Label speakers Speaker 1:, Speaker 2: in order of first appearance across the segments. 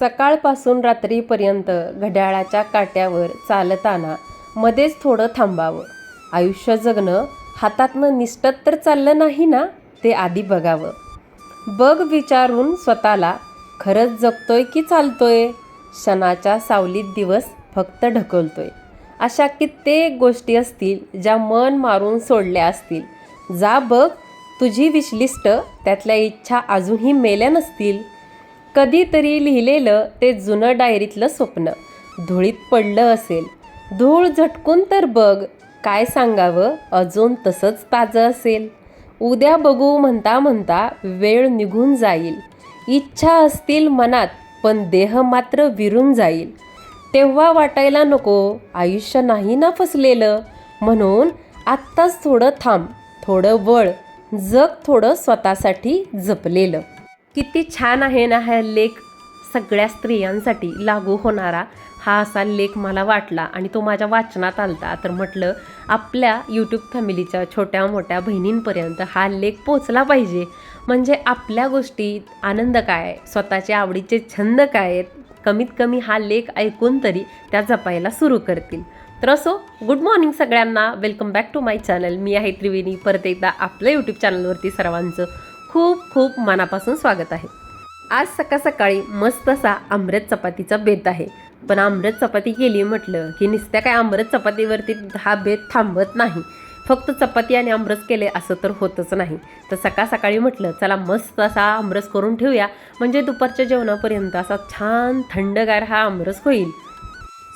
Speaker 1: सकाळपासून रात्रीपर्यंत घड्याळाच्या काट्यावर चालताना मध्येच थोडं थांबावं. आयुष्य जगणं हातातनं निष्ठत तर चाललं नाही ना? ते आधी बघावं. बघ विचारून स्वतःला खरंच जगतोय की चालतोय? क्षणाच्या सावलीत दिवस फक्त ढकलतोय. अशा कित्येक गोष्टी असतील ज्या मन मारून सोडल्या असतील. जा बघ तुझी विशलिस्ट त्यातल्या इच्छा अजूनही मेल्या नसतील. कधीतरी लिहिलेलं ते जुनं डायरीतलं स्वप्न. धुळीत पडलं असेल. धूळ झटकून तर बघ काय सांगावं? अजून तसंच ताजं असेल. उद्या बघू म्हणता म्हणता वेळ निघून जाईल. इच्छा असतील मनात पण देह मात्र विरून जाईल. तेव्हा वाटायला नको आयुष्य नाही ना फसलेलं. म्हणून आत्ताच थोडं थांब थोडं वळ जग थोडं स्वतःसाठी जपलेलं. किती छान आहे ना हा लेख सगळ्या स्त्रियांसाठी लागू होणारा हा असा लेख मला वाटला आणि तो माझ्या वाचनात आलता. तर म्हटलं आपल्या यूट्यूब फॅमिलीच्या छोट्या मोठ्या बहिणींपर्यंत हा लेख पोचला पाहिजे. म्हणजे आपल्या गोष्टीत आनंद काय स्वतःचे आवडीचे छंद काय आहेत कमीत कमी हा लेख ऐकून तरी त्या जपायला सुरू करतील. तर असो गुड मॉर्निंग सगळ्यांना. Welcome back to my channel मी आहे त्रिवेणी. परत एकदा आपल्या यूट्यूब चॅनलवरती सर्वांचं खूप खूप मनापासून स्वागत आहे. आज सकाळ सकाळी मस्त असा आमरत चपातीचा बेत आहे. पण आमरस चपाती केली म्हटलं की नुसत्या काय आमरस चपातीवरती हा बेत थांबत नाही. फक्त चपाती आणि आमरस केले असं तर होतच नाही. तर सकाळ सकाळी म्हटलं चला मस्त असा आमरस करून ठेवूया. म्हणजे दुपारच्या जेवणापर्यंत असा छान थंडगार हा आमरस होईल.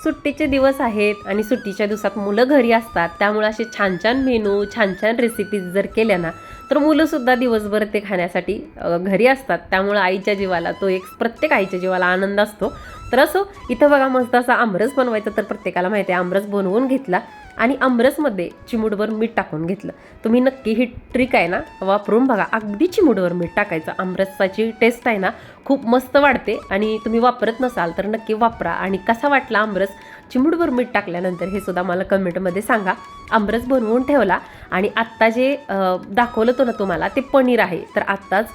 Speaker 1: सुट्टीचे दिवस आहेत आणि सुट्टीच्या दिवसात मुलं घरी असतात. त्यामुळे असे छान छान मेनू छान छान रेसिपीज जर केल्या ना तर मुलंसुद्धा दिवसभर ते खाण्यासाठी घरी असतात. त्यामुळं आईच्या जीवाला तो एक प्रत्येक आईच्या जीवाला आनंद असतो. तर असो इथं बघा मस्त असा आमरस बनवायचा तर प्रत्येकाला माहिती आहे आमरस बनवून घेतला आणि आमरसमध्ये चिमुडवर मीठ टाकून घेतलं. तुम्ही नक्की ही ट्रिक आहे ना वापरून बघा. अगदी चिमुडवर मीठ टाकायचं. आमरसाची टेस्ट आहे ना खूप मस्त वाढते आणि तुम्ही वापरत नसाल तर नक्की वापरा. आणि कसा वाटला आमरस? चिमूटभर मीठ टाकल्यानंतर हे सुद्धा मला कमेंटमध्ये सांगा. आमरस बनवून ठेवला आणि आत्ता जे दाखवलं होतं ना तुम्हाला ते पनीर आहे. तर आत्ताच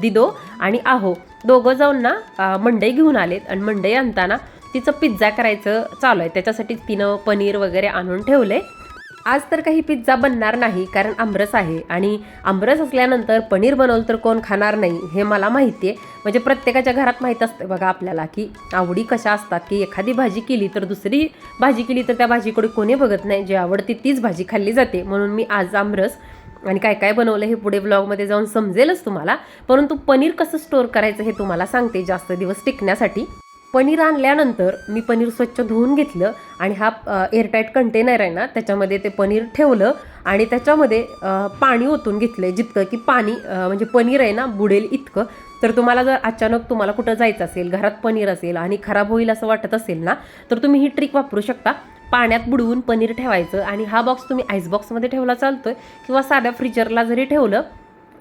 Speaker 1: दिदो आणि आहो दोघं जाऊन ना मंडई घेऊन आलेत आणि मंडई आणताना तिचं पिझ्झा करायचं चालू आहे. त्याच्यासाठी तिनं पनीर वगैरे आणून ठेवलं आहे आज तर काही पिझ्झा बनणार नाही कारण आमरस आहे. आणि आमरस असल्यानंतर पनीर बनवलं तर कोण खाणार नाही हे मला माहिती आहे. म्हणजे प्रत्येकाच्या घरात माहीत असते बघा आपल्याला की आवडी कशा असतात की एखादी भाजी केली तर दुसरी भाजी केली तर त्या भाजीकडे कोणी बघत नाही. जी आवडते तीच भाजी खाल्ली जाते. म्हणून मी आज आमरस आणि काय काय बनवलं हे पुढे ब्लॉगमध्ये जाऊन समजेलच तुम्हाला. परंतु पनीर कसं स्टोअर करायचं हे तुम्हाला सांगते जास्त दिवस टिकण्यासाठी. पनीर आणल्यानंतर मी पनीर स्वच्छ धुवून घेतलं आणि हा एअरटाईट कंटेनर आहे ना त्याच्यामध्ये ते पनीर ठेवलं आणि त्याच्यामध्ये पाणी ओतून घेतलं जितकं की पाणी म्हणजे पनीर आहे ना बुडेल इतकं. तर तुम्हाला जर अचानक तुम्हाला कुठं जायचं असेल घरात पनीर असेल आणि खराब होईल असं वाटत असेल ना तर तुम्ही ही ट्रिक वापरू शकता. पाण्यात बुडवून पनीर ठेवायचं आणि हा बॉक्स तुम्ही आईस बॉक्समध्ये ठेवला चालतोय किंवा साध्या फ्रीजरला जरी ठेवलं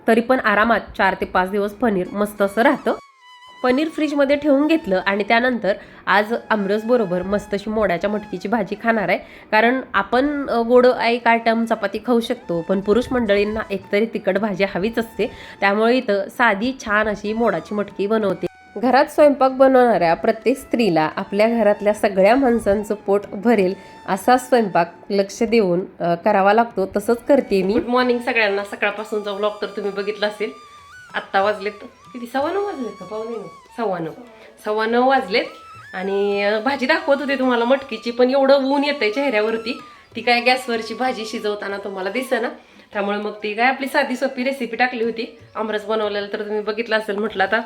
Speaker 1: तरी पण आरामात चार ते पाच दिवस पनीर मस्त असं राहतं. पनीर फ्रीजमध्ये ठेवून घेतलं आणि त्यानंतर आज आमरसबरोबर मस्तशी मस्त अशी मोड्याच्या मटकीची भाजी खाणार आहे. कारण आपण गोड एक आयटम चपाती खाऊ शकतो पण पुरुष मंडळींना एकतरी तिखट भाजी हवीच असते. त्यामुळे इथं साधी छान अशी मोडाची मटकी बनवते. घरात स्वयंपाक बनवणाऱ्या प्रत्येक स्त्रीला आपल्या घरातल्या सगळ्या माणसांचं पोट भरेल असा स्वयंपाक लक्ष देऊन करावा लागतो. तसंच करते मी. गुड मॉर्निंग सगळ्यांना. सकाळपासूनचा व्लॉग तर तुम्ही बघितला असेल. आत्ता वाजलेत. किती? सव्वा नऊ वाजलेत का? पाहुणे नऊ. सव्वा नऊ. सव्वा नऊ वाजलेत आणि भाजी दाखवत होते तुम्हाला मटकीची पण एवढं ऊन येतंय चेहऱ्यावरती. ती काय गॅसवरची भाजी शिजवताना तुम्हाला दिसेना. त्यामुळे मग ती काय आपली साधी सोपी रेसिपी टाकली होती. आमरस बनवलेलं तर तुम्ही बघितलं असेल म्हटलं आता.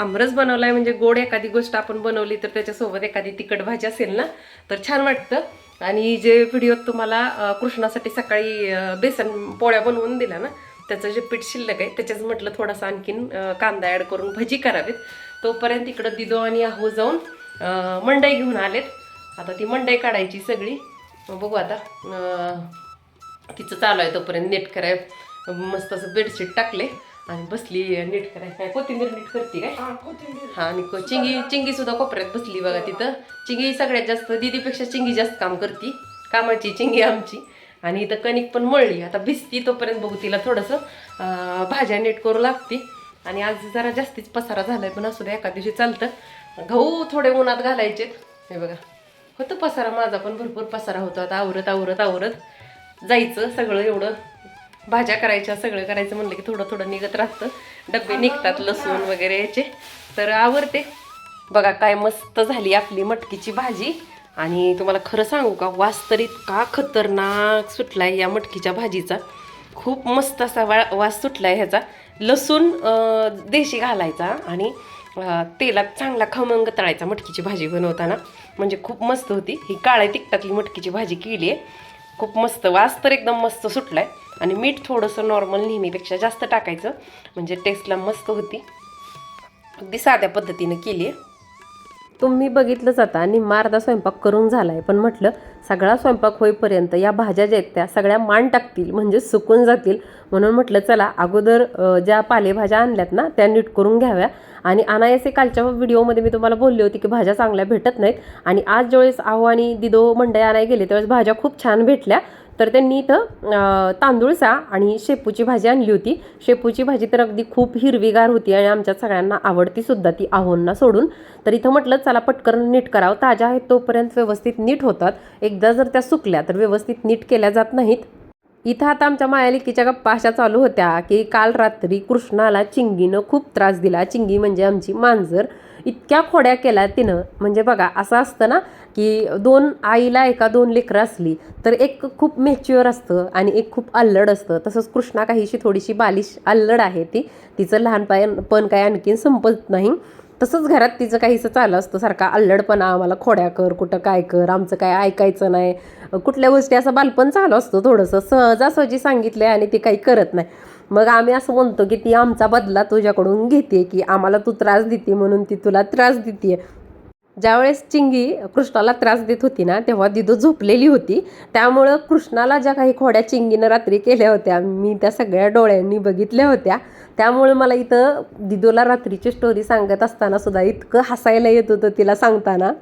Speaker 1: आमरस बनवलाय म्हणजे गोड एखादी गोष्ट आपण बनवली तर त्याच्यासोबत एखादी तिखट भाजी असेल ना तर छान वाटतं. आणि जे व्हिडिओत तुम्हाला कृष्णासाठी सकाळी बेसन पोळ्या बनवून दिल्या ना त्याचं जे पीठ शिल्लक आहे त्याच्याच म्हटलं थोडासा आणखीन कांदा ॲड करून भजी करावीत. तोपर्यंत इकडं दिदो आणि आहो जाऊन मंडई घेऊन आलेत. आता ती मंडई काढायची सगळी. बघू आता तिचं चालू आहे तोपर्यंत नीट कराय मस्त असं बेडशीट टाकले आणि बसली नीट कराय. काय कोथिंबीर नीट करते काय? हा आणि को- चिंगी चिंगी सुद्धा कोपऱ्यात बसली बघा तिथं. चिंगी सगळ्यात जास्त दीदीपेक्षा चिंगी जास्त काम करती. कामाची चिंगी आमची. आणि इथं कणिक पण मळली. आता भिजती तोपर्यंत बघू तिला थोडंसं भाज्या नीट करू लागती. आणि आज जरा जास्तीच पसारा झालाय पण असू दे एका दिवशी चालतं. गहू थोडे उन्हात घालायचे. हे बघा होतं पसारा माझा पण भरपूर पसारा होता. आता आवरत आवरत आवरत जायचं सगळं एवढं. भाज्या करायच्या सगळं करायचं म्हणलं की थोडं थोडं निघत राहतं. डबे निघतात लसूण वगैरे याचे. तर आवडते बघा काय मस्त झाली आपली मटकीची भाजी. आणि तुम्हाला खरं सांगू का वास तर इतका खतरनाक आहे या मटकीच्या भाजीचा. खूप मस्त असा वा वास सुटला आहे ह्याचा. लसूण देशी घालायचा आणि तेलात चांगला खमंग तळायचा मटकीची भाजी बनवताना. म्हणजे खूप मस्त होती. ही काळ्या तिखटातली मटकीची भाजी केली आहे. खूप मस्त वास तर एकदम मस्त सुटला आहे आणि मीठ थोडंसं नॉर्मल नेहमीपेक्षा जास्त टाकायचं. म्हणजे टेस्टला मस्त होती. अगदी साध्या पद्धतीनं केली आहे. तुम्ही बघितलंच आता आणि मारदा स्वयंपाक करून झाला आहे पण म्हटलं सगळा स्वयंपाक होईपर्यंत या भाज्या ज्या आहेत त्या सगळ्या मान टाकतील म्हणजे सुकून जातील. म्हणून म्हटलं चला अगोदर ज्या पालेभाज्या आणल्यात ना त्या नीट करून घ्याव्या. आणि अनायसे कालच्या व्हिडिओमध्ये मी तुम्हाला बोलली होती की भाज्या चांगल्या भेटत नाहीत. आणि आज ज्यावेळेस आहो आणि दिदो मंडई आणाय गेले त्यावेळेस भाज्या खूप छान भेटल्या. तर त्यांनी इथं तांदूळसा आणि शेपूची भाजी आणली होती. शेपूची भाजी तर अगदी खूप हिरवीगार होती आणि आमच्या सगळ्यांना आवडती सुद्धा ती आहोंना सोडून. तर इथं म्हटलं चला पटकन नीट करावं. ताज्या आहेत तोपर्यंत व्यवस्थित नीट होतात. एकदा जर त्या सुकल्या तर व्यवस्थित नीट केल्या जात नाहीत. इथं आता आमच्या मायालिकीच्या गप्पा अशा चालू होत्या की काल रात्री कृष्णाला चिंगीनं खूप त्रास दिला. चिंगी म्हणजे आमची मांजर. इतक्या खोड्या केल्या तिनं. म्हणजे बघा असं असतं ना की दोन आईला एका दोन लेकरं असली तर एक खूप मॅच्युअर असतं आणि एक खूप अल्लड असतं. तसंच कृष्णा काहीशी थोडीशी बालिश अल्लड आहे ती. तिचं लहानपण पण काय आणखीन संपत नाही. तसंच घरात तिचं काहीसं चाललं असतं सारखा अल्लडपणा आम्हाला खोड्या कर कुठं काय कर आमचं काय ऐकायचं नाही. कुठल्या गोष्टी असं बालपण चालू असतं थोडंसं सहजासहजी सांगितलं आहे आणि ती काही करत नाही. मग आम्ही असं म्हणतो की ती आमचा बदला तुझ्याकडून घेते की आम्हाला तू त्रास देते म्हणून ती तुला त्रास देते ज्यावेळेस चिंगी कृष्णाला त्रास देत होती ना तेव्हा दिदू झोपलेली होती. त्यामुळं कृष्णाला ज्या काही खोड्या चिंगीनं रात्री केल्या होत्या मी त्या सगळ्या डोळ्यांनी बघितल्या होत्या. त्यामुळे मला इथं दिदूला रात्रीची स्टोरी सांगत असताना सुद्धा इतकं हसायला येत होतं तिला सांगताना.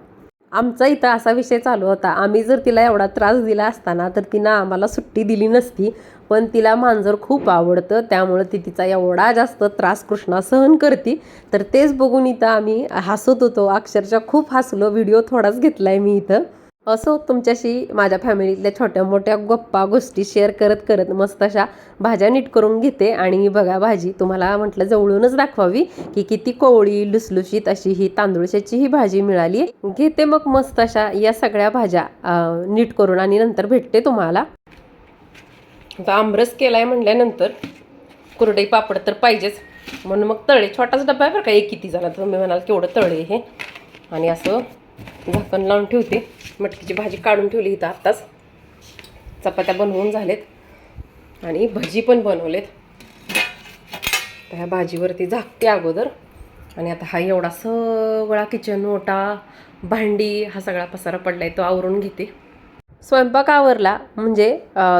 Speaker 1: आमचा इथं असा विषय चालू होता. आम्ही जर तिला एवढा त्रास दिला असताना तर तिनं आम्हाला सुट्टी दिली नसती. पण तिला मांजर खूप आवडतं त्यामुळं ती तिचा एवढा जास्त त्रास कृष्णा सहन करते. तर तेच बघून इथं आम्ही हसत होतो. अक्षरशः खूप हसलो. व्हिडिओ थोडाच घेतला आहे मी इथं. असो तुमच्याशी माझ्या फॅमिलीतल्या छोट्या मोठ्या गप्पा गोष्टी शेअर करत करत मस्त अशा भाज्या नीट करून घेते. आणि बघा भाजी तुम्हाला म्हटलं जवळूनच दाखवावी की किती कोवळी लुसलुशीत अशी ही तांदूळशाची ही भाजी मिळाली. घेते मग मस्त अशा या सगळ्या भाज्या नीट करून आणि नंतर भेटते तुम्हाला. आता आमरस केलाय म्हटल्यानंतर कुरडई पापड तर पाहिजेच. म्हणून मग तळे छोटाच डब्बा आहे बरं का एक किती झाला तुम्ही म्हणाल केवढं तळे हे. आणि असं झाकण लावून ठेवते. मटकीची भाजी काढून ठेवली इथं आत्ताच. चपात्या बनवून झालेत. आणि भजी पण बनवलेत. तर ह्या भाजीवरती झाकते अगोदर. आणि आता हा एवढा सगळा किचन ओटा भांडी हा सगळा पसारा पडला आहे तो आवरून घेते. स्वयंपाक आवरला म्हणजे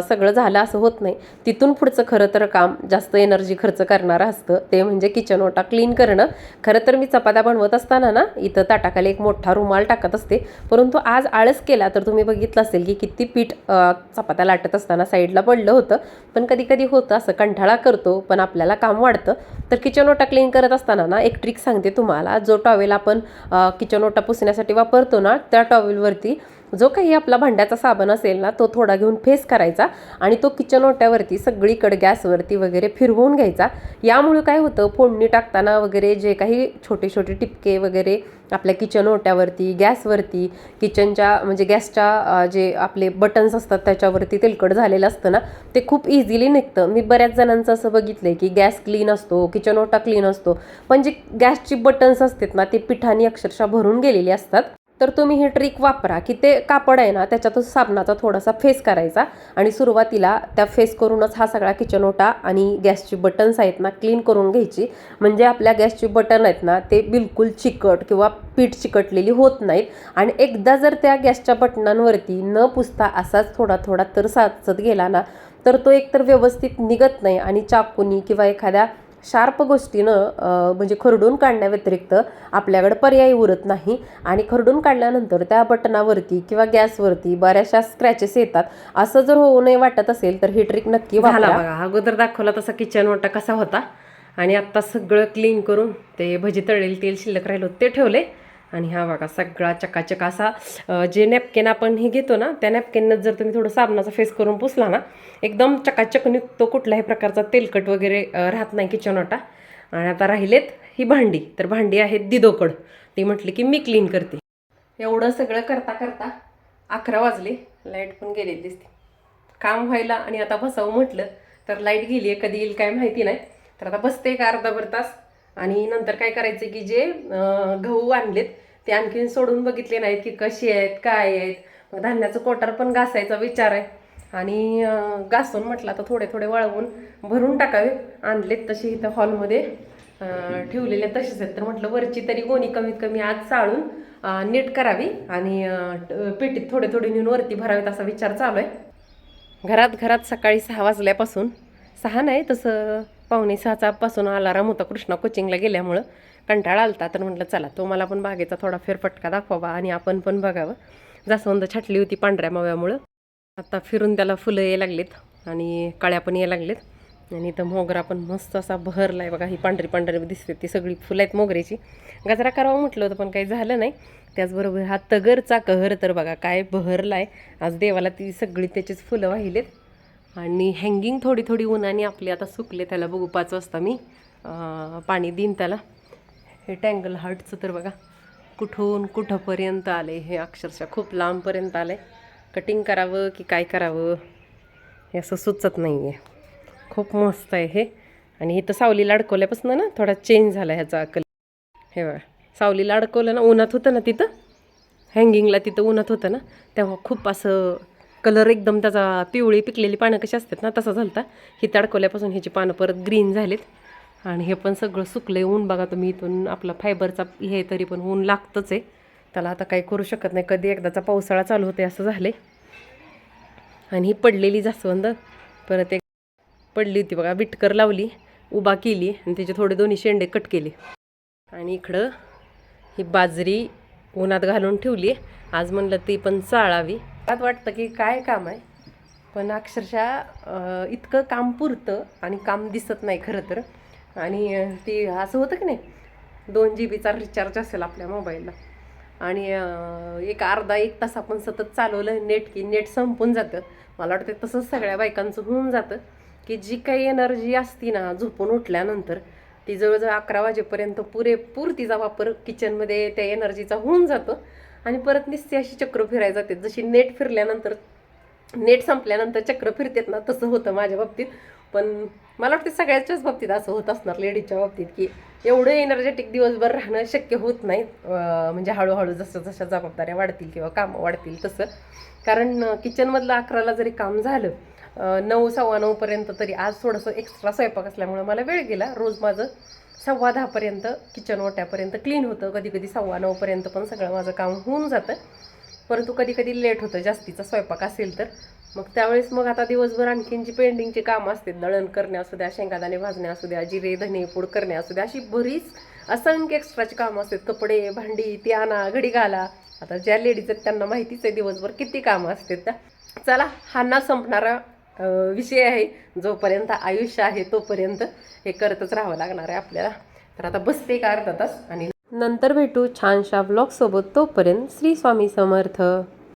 Speaker 1: सगळं झालं असं होत नाही. तिथून पुढचं खरं तर काम जास्त एनर्जी खर्च करणारं असतं. ते म्हणजे किचन ओटा क्लीन करणं. खरं तर मी चपात्या बनवत असताना ना इथं ताटाखाली एक मोठा रुमाल टाकत असते. परंतु आज आळस केला तर तुम्ही बघितलं असेल की किती पीठ चपात्या लाटत असताना साईडला पडलं होतं. पण कधी कधी होतं असं कंठाळा करतो पण आपल्याला काम वाढतं. तर किचन ओटा क्लीन करत असताना ना एक ट्रिक सांगते तुम्हाला. जो टॉवेल आपण किचन ओटा पुसण्यासाठी वापरतो ना त्या टॉवेलवरती जो काही आपला भांड्याचा साबण असेल ना तो थोडा घेऊन फेस करायचा आणि तो किचन ओट्यावरती सगळीकडे गॅसवरती वगैरे फिरवून घ्यायचा. यामुळे काय होतं फोडणी टाकताना वगैरे जे काही छोटे छोटे टिपके वगैरे आपल्या किचन ओट्यावरती गॅसवरती किचनच्या म्हणजे गॅसच्या जे आपले बटन्स असतात त्याच्यावरती तेलकट झालेलं असतं ना ते खूप इझिली निघतं. मी बऱ्याच जणांचं असं बघितलं आहे की गॅस क्लीन असतो किचन ओटा क्लीन असतो. पण जे गॅसची बटन्स असतात ना ते पिठाने अक्षरशः भरून गेलेली असतात. तर तुम्ही ही ट्रिक वापरा की ते कापड आहे ना त्याच्यातच साबणाचा थोडासा फेस करायचा आणि सुरुवातीला त्या फेस करूनच हा सगळा किचन ओटा आणि गॅसची बटन्स आहेत ना क्लीन करून घ्यायची. म्हणजे आपल्या गॅसची बटन आहेत ना ते बिलकुल चिकट किंवा पीठ चिकटलेली होत नाहीत. आणि एकदा जर त्या गॅसच्या बटनांवरती न पुसता असाच थोडा थोडा तर साचत गेला ना तर तो एकतर व्यवस्थित निघत नाही आणि चाकूनी किंवा एखाद्या शार्प गोष्टीनं म्हणजे खरडून काढण्याव्यतिरिक्त आपल्याकडे पर्याय उरत नाही. आणि खरडून काढल्यानंतर त्या बटनावरती किंवा गॅसवरती बऱ्याचशा स्क्रॅचेस येतात. असं जर होऊ नये वाटत असेल तर ही ट्रिक नक्की वापरा. बघा. अगोदर दाखवला तसा किचन ओटा कसा होता. आणि आत्ता सगळं क्लीन करून ते भजी तळलेलं तेल शिल्लक राहिलं ते ठेवले. आणि हा बघा सगळा चकाचक असा जे नॅपकेन आपण हे घेतो ना त्या नॅपकेननं जर तुम्ही थोडं साबणाचा फेस करून पुसला ना एकदम चकाचक निघतो कुठल्याही प्रकारचा तेलकट वगैरे राहत नाही किचन ओटा. आणि आता राहिलेत ही भांडी. तर भांडी आहेत दिदोकड. ती म्हटली की मी क्लीन करते. एवढं सगळं करता करता अकरा वाजले. लाइट पण गेलेली दिसते. काम व्हायला आणि आता बसावं म्हटलं तर लाइट गेली आहे कधी येईल काय माहिती नाही. तर आता बसते एक अर्धाभर तास. आणि नंतर काय करायचं की जे गहू आणलेत ते आणखीन सोडून बघितले नाहीत की कशी आहेत काय आहेत. मग धान्याचं कोटार पण घासायचा विचार आहे. आणि घासून म्हटलं आता थोडे थोडे वळवून भरून टाकावे. आणलेत तसे इथं हॉलमध्ये. ठेवलेले तसेच आहेत. तर म्हटलं वरची तरी गोणी कमीत कमी आज चाळून नीट करावी. आणि पेटीत थोडे थोडे नेऊन वरती भरावेत असा विचार चालू आहे. घरात घरात सकाळी सहा वाजल्यापासून सहा नाही तसं पावणे सहाचापासून अलाराम होता कृष्णा कोचिंगला गेल्यामुळं. कंटाळा आलता तर म्हटलं चला तो मला पण बागेचा थोडा फेरफटका दाखवावा आणि आपण पण बघावं. जास्वंद छाटली होती पांढऱ्या माव्यामुळं. आता फिरून त्याला फुलं यायला लागलीत आणि काळ्या पण यायला लागलेत. आणि इथं मोगरा पण मस्त असा बहरला बघा ही पांढरी पांढरी दिसते ती सगळी फुलं आहेत मोगऱ्याची. गजरा करावा म्हटलं होतं पण काही झालं नाही. त्याचबरोबर हा तगरचा कहर तर बघा काय बहरला आहे आज देवाला ती सगळी त्याचीच फुलं वाहिलेत. आणि हँगिंग थोडी थोडी उन्हाने आपली आता सुकले त्याला बघू पाच वाजता मी. पाणी देईन त्याला. हे टँगल हार्टचं तर बघा कुठून कुठंपर्यंत आले हे अक्षरशः खूप लांबपर्यंत आले. कटिंग करावं की काय करावं हे असं सुचत नाही आहे खूप मस्त आहे हे. आणि इथं सावलीला अडकवल्यापासून ना थोडा चेंज झाला ह्याचा कल हे बघा सावलीला अडकवलं ना उन्हात होतं ना तिथं? हँगिंगला तिथं उन्हात होतं ना? तेव्हा खूप असं कलर एकदम त्याचा पिवळी पिकलेली पानं कशी असतात ना तसा झालता. ही अडकवल्यापासून ह्याची पानं परत ग्रीन झालेत. आणि हे पण सगळं सुकलं ऊन बघा तुम्ही इथून. आपला फायबरचा हे तरी पण ऊन लागतंच आहे. त्याला आता काही करू शकत नाही. कधी एकदाचा पावसाळा चालू होते असं झाले आणि ही पडलेली जास्वंद परत एक पडली होती बघा विटकर लावली उभा केली आणि त्याचे थोडे दोन्ही शेंडे कट केले. आणि इकडं ही बाजरी उन्हात घालून ठेवली आज म्हणलं ती पण चाळावी. मला वाटतं की काय काम आहे. पण अक्षरशः इतकं काम पुरतं आणि काम दिसत नाही खरं तर. आणि ती असं होतं की नाही दोन जी बीचा रिचार्ज असेल आपल्या मोबाईलला आणि एक अर्धा एक तास आपण सतत चालवलं नेट की नेट संपून जातं. मला वाटतं तसंच सगळ्या बायकांचं होऊन जातं की जी काही एनर्जी असती ना झोपून उठल्यानंतर ती जवळजवळ अकरा वाजेपर्यंत पुरेपूर तिचा वापर किचनमध्ये त्या एनर्जीचा होऊन जातो. आणि परत निस्ती अशी चक्र फिरायला जाते. जशी नेट फिरल्यानंतर नेट संपल्यानंतर चक्र फिरतेत ना तसं होतं माझ्या बाबतीत. पण मला वाटतं सगळ्याच्याच बाबतीत असं होत असणार लेडीजच्या बाबतीत की एवढं एनर्जेटिक दिवसभर राहणं शक्य होत नाही. म्हणजे हळूहळू जसं जशा जबाबदाऱ्या वाढतील किंवा कामं वाढतील तसं. कारण किचनमधलं अकराला जरी काम झालं नऊ सव्वा नऊपर्यंत तरी आज थोडंसं एक्स्ट्रा स्वयंपाक असल्यामुळे मला वेळ गेला. रोज माझं सव्वा दहापर्यंत किचन ओट्यापर्यंत क्लीन होतं. कधी कधी सव्वा नऊपर्यंत पण सगळं माझं काम होऊन जातं. परंतु कधी कधी लेट होतं जास्तीचा स्वयंपाक असेल तर. मग त्यावेळेस मग आता दिवसभर आणखीन जी पेंडिंगची कामं असते दळण करणे असू द्या शेंगादाणे भाजणे असू द्या जिरे धने पूड करणे असू द्या अशी बरीच असंख्य एक्स्ट्राची कामं असतात. कपडे भांडी ती आणा घडी घाला. आता ज्या लेडीज आहेत त्यांना माहितीच आहे दिवसभर किती कामं असतात त्या. चला हा ना संपणारा विषय आहे. जोपर्यंत आयुष्य आहे तोपर्यंत हे करतच राहावं लागणार आहे आपल्याला. तर आता बसते का अर्धा तास आणि नंतर भेटू छानशा ब्लॉगसोबत तोपर्यंत श्री स्वामी समर्थ.